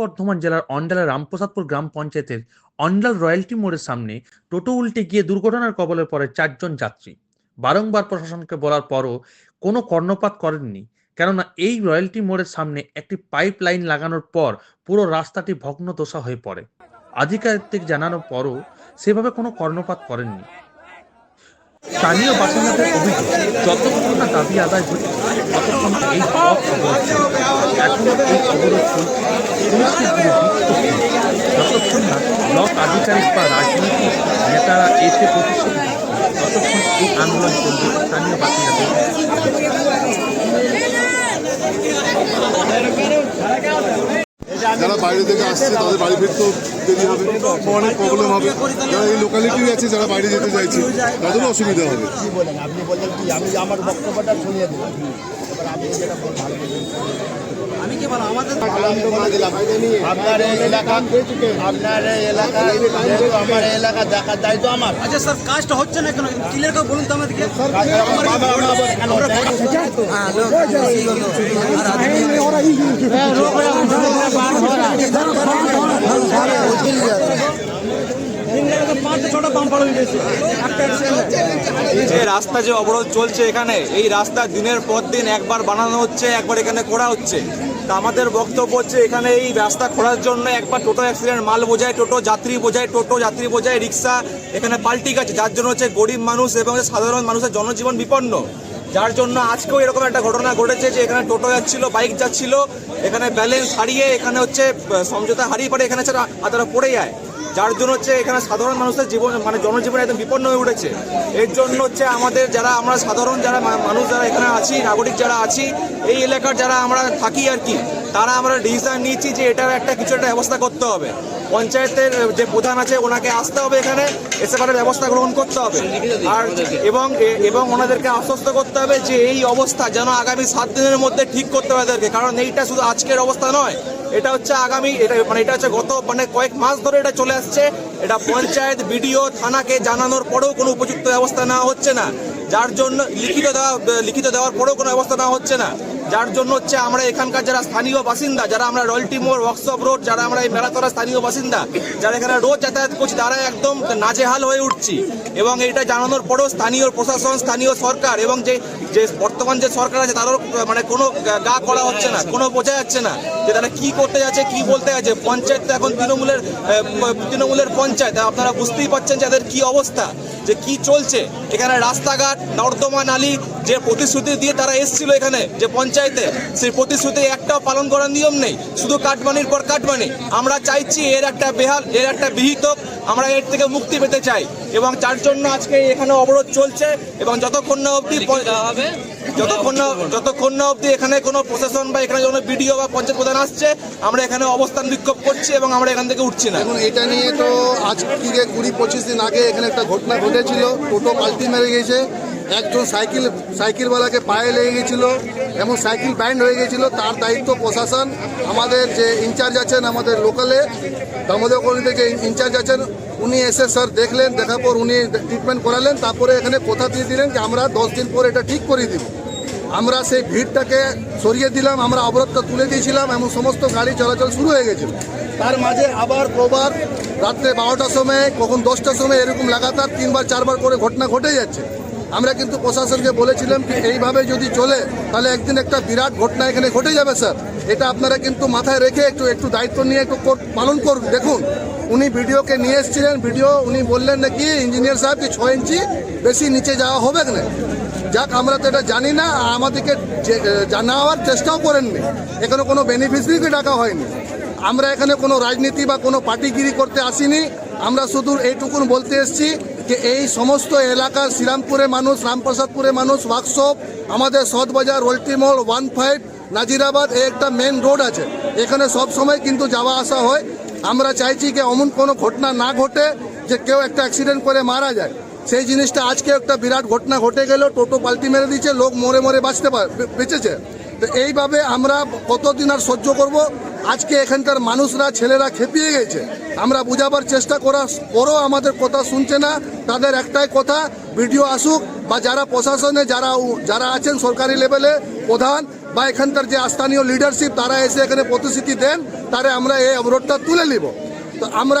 বর্ধমান জেলার অন্ডালের রামপ্রসাদপুর গ্রাম পঞ্চায়েতের অন্ডাল রয়্যালটি মোড়ের সামনে টোটো উল্টে গিয়ে দুর্ঘটনার কবলে পড়ে চারজন যাত্রী। বারংবার প্রশাসনকে বলার পরও কোনো কর্ণপাত করেননি, কেননা এই রয়্যালটি মোড়ের সামনে একটি পাইপ লাইন লাগানোর পর পুরো রাস্তাটি ভগ্নদশা হয়ে পড়ে। আধিকারিক জানানোর পরও সেভাবে কোনো কর্ণপাত করেননি। স্থানীয় বাসিন্দাদের অভিযোগ যতক্ষণ না দাবি আদায় হচ্ছে ততক্ষণ এই যতক্ষণ না ব্লক আধিকারিক বা রাজনৈতিক নেতারা এসে প্রতিশ্রুতি ততক্ষণ এই আন্দোলন চলবে স্থানীয় বাসিন্দাদের যারা বাইরে থেকে আসছে তাদের বাড়ি ফিরতেও দেরি হবে অনেক প্রবলেম হবে। যারা এই লোকালিটি আছে যারা বাইরে যেতে চাইছে তাদেরও অসুবিধা হবে। কি বলেন আপনি বললেন কি আমি আমার বক্তব্যটা শুনিয়ে দিলাম এবার যেটা ভালো আমি কি বলো আমাদের আপনার এলাকা আপনার এলাকা আমার এই এলাকা দেখার দায়িত্ব আমার। আচ্ছা স্যার কাজটা হচ্ছে না কেন? ক্লিয়ার করে বলুন তো আমাদেরকে। রাস্তা যে অবরোধ চলছে এখানে, এই রাস্তা দিনের পর দিন একবার বানানো হচ্ছে, একবার এখানে করা হচ্ছে। তা আমাদের বক্তব্য হচ্ছে এখানে এই রাস্তা খোলার জন্য একবার টোটো অ্যাক্সিডেন্ট, মাল বোঝায় টোটো, যাত্রী বোঝায় টোটো, যাত্রী বোঝায় রিক্সা, এখানে পাল্টি গেছে, যার জন্য হচ্ছে গরিব মানুষ এবং সাধারণ মানুষের জনজীবন বিপন্ন। যার জন্য আজকেও এরকম একটা ঘটনা ঘটেছে যে এখানে টোটো যাচ্ছিল, বাইক যাচ্ছিল, এখানে ব্যালেন্স হারিয়ে এখানে হচ্ছে সমঝোতা হারিয়ে পড়ে এখানে তারা পড়ে যায়। যার জন্য হচ্ছে এখানে সাধারণ মানুষের জীবন মানে জনজীবন একদম বিপন্ন হয়ে উঠেছে। এর জন্য হচ্ছে আমাদের যারা, আমরা সাধারণ যারা মানুষ যারা এখানে আছি, নাগরিক যারা আছি, এই এলাকার যারা আমরা থাকি আর কি, তারা আমরা ডিসিশন নিয়েছি যে এটার একটা কিছু একটা ব্যবস্থা করতে হবে। পঞ্চায়েতের যে প্রধান আছে, ওনাকে আসতে হবে এখানে, এসে ব্যবস্থা গ্রহণ করতে হবে। আর এবং এবং ওনাদেরকে আশ্বস্ত করতে হবে যে এই অবস্থা যেন আগামী সাত দিনের মধ্যে ঠিক করতে হবে তাদেরকে কারণ এইটা শুধু আজকের অবস্থা নয়, এটা হচ্ছে আগামী, এটা মানে এটা হচ্ছে গত মানে কয়েক মাস ধরে এটা চলে আসছে। এটা পঞ্চায়েত, বিডিও, থানাকে জানানোর পরেও কোনো উপযুক্ত ব্যবস্থা নেওয়া হচ্ছে না। যার জন্য, লিখিত দেওয়া, লিখিত দেওয়ার পরেও কোনো ব্যবস্থা নেওয়া হচ্ছে না। যার জন্য হচ্ছে আমরা এখানকার যারা স্থানীয় বাসিন্দা, যারা আমরা রয়্যালটি মোড় ওয়ার্কশপ রোড যারা আমরা এই মেলাতলা স্থানীয় বাসিন্দা, যারা এখানে রোজ যাতায়াত করছি, তারা একদম নাজেহাল হয়ে উঠছি। এবং এটা জানানোর পরেও স্থানীয় প্রশাসন, স্থানীয় সরকার এবং যে যে বর্তমান যে সরকার আছে, তারও মানে কোনো গা- করা হচ্ছে না, কোনো বোঝা যাচ্ছে না যে তারা কি করতে যাচ্ছে, কি বলতে যাচ্ছে। পঞ্চায়েত তো এখন তৃণমূলের তৃণমূলের পঞ্চায়েত আপনারা বুঝতেই পারছেন যে এদের কি অবস্থা, যে কি চলছে। এখানে রাস্তাঘাট, নর্দমা নালী, যে প্রতিশ্রুতি দিয়ে তারা এসেছিল এখানে, যে পঞ্চায়েতে সেই প্রতিশ্রুতি একটাও পালন করার নিয়ম নেই। শুধু কাটমানির পর কাটমানি। আমরা চাইছি এর একটা বেহাল এর একটা বিহিত। আমরা এর থেকে মুক্তি পেতে চাই। এবং তার জন্য আজকে এখানে অবরোধ চলছে এবং যতক্ষণ না অবধি যতক্ষণ না যতক্ষণ না অবধি এখানে কোনো প্রশাসন বা এখানে কোনো বিডিও বা পঞ্চায়েত প্রধান আসছে আমরা এখানে অবস্থান বিক্ষোভ করছি এবং আমরা এখান থেকে উঠছি না। এখন এটা নিয়ে তো আজ থেকে কুড়ি পঁচিশ দিন আগে এখানে একটা ঘটনা ঘটেছিল। টোটো পাল্টি মেরে গেছে। একজন সাইকেল সাইকেলওয়ালাকে পায়ে লেগে গেছিল। এবং সাইকেল ব্যান্ড হয়ে গেছিল, তার দায়িত্ব প্রশাসন, আমাদের যে ইনচার্জ আছেন আমাদের লোকালে, দামোদর কলোনিতে যে ইনচার্জ আছেন, উনি এসে স্যার দেখলেন, দেখার পর উনি ট্রিটমেন্ট করালেন, তারপরে এখানে কথা দিয়ে দিলেন যে আমরা দশ দিন পর এটা ঠিক করে দিব। আমরা সেই ভিড়টাকে সরিয়ে দিলাম, আমরা অবরোধটা তুলে দিয়েছিলাম এবং সমস্ত গাড়ি চলাচল শুরু হয়ে গেছিল। তার মাঝে আবার প্রবার রাত্রে বারোটার সময়, কখন দশটার সময় এরকম লাগাতার তিনবার, চারবার করে ঘটনা ঘটে যাচ্ছে। আমরা কিন্তু প্রশাসনকে বলেছিলাম যে এইভাবে যদি চলে, তাহলে একদিন একটা বিরাট ঘটনা এখানে ঘটে যাবে, স্যার। এটা আপনারা কিন্তু মাথায় রেখে একটু একটু দায়িত্ব নিয়ে একটু পালন করুন। দেখুন, উনি ভিডিওকে নিয়ে এসেছিলেন। ভিডিও, উনি বললেন নাকি ইঞ্জিনিয়ার সাহেব কি ছয় ইঞ্চি বেশি নিচে যাওয়া হবে না যাক, আমরা তো এটা জানি না, আর আমাদেরকে জানাওয়ার চেষ্টাও করেননি। এখানে কোনো বেনিফিশিয়ারিকে ডাকা হয়নি? আমরা এখানে কোনো রাজনীতি বা কোনো পার্টিগিরি করতে আসিনি। আমরা শুধু এইটুকুন বলতে এসেছি যে এই সমস্ত এলাকার শ্রীরামপুরে মানুষ, রামপ্রসাদপুরে মানুষ ওয়ার্কশপ আমাদের সদবাজার ওল্টিমল ওয়ান ফাইভ নাজিরাবাদ, এই একটা মেন রোড আছে। এখানে সব সময় কিন্তু যাওয়া আসা হয়। আমরা চাইছি যে এমন কোনো ঘটনা না ঘটে, যে কেউ একটা অ্যাক্সিডেন্ট করে মারা যায়। সেই জিনিসটা আজকে একটা বিরাট ঘটনা ঘটে গেল, টোটো পাল্টি মেরে দিচ্ছে লোক মরে মরে বাঁচতে পার বেঁচেছে। তো এইভাবে আমরা কতদিন আর সহ্য করব? আজকে এখানকার মানুষরা, ছেলেরা খেপিয়ে গেছে। আমরা বুঝাবার চেষ্টা করার পরও আমাদের কথা শুনছে না। তাদের একটাই কথা, ভিডিও আসুক বা যারা প্রশাসনে, যারা যারা আছেন সরকারি লেভেলে প্রধান বা এখানকার যে স্থানীয় লিডারশিপ তারা এসে এখানে প্রতিশ্রুতি দেন, তারা আমরা এই অবরোধটা তুলে নিব। তো আমরা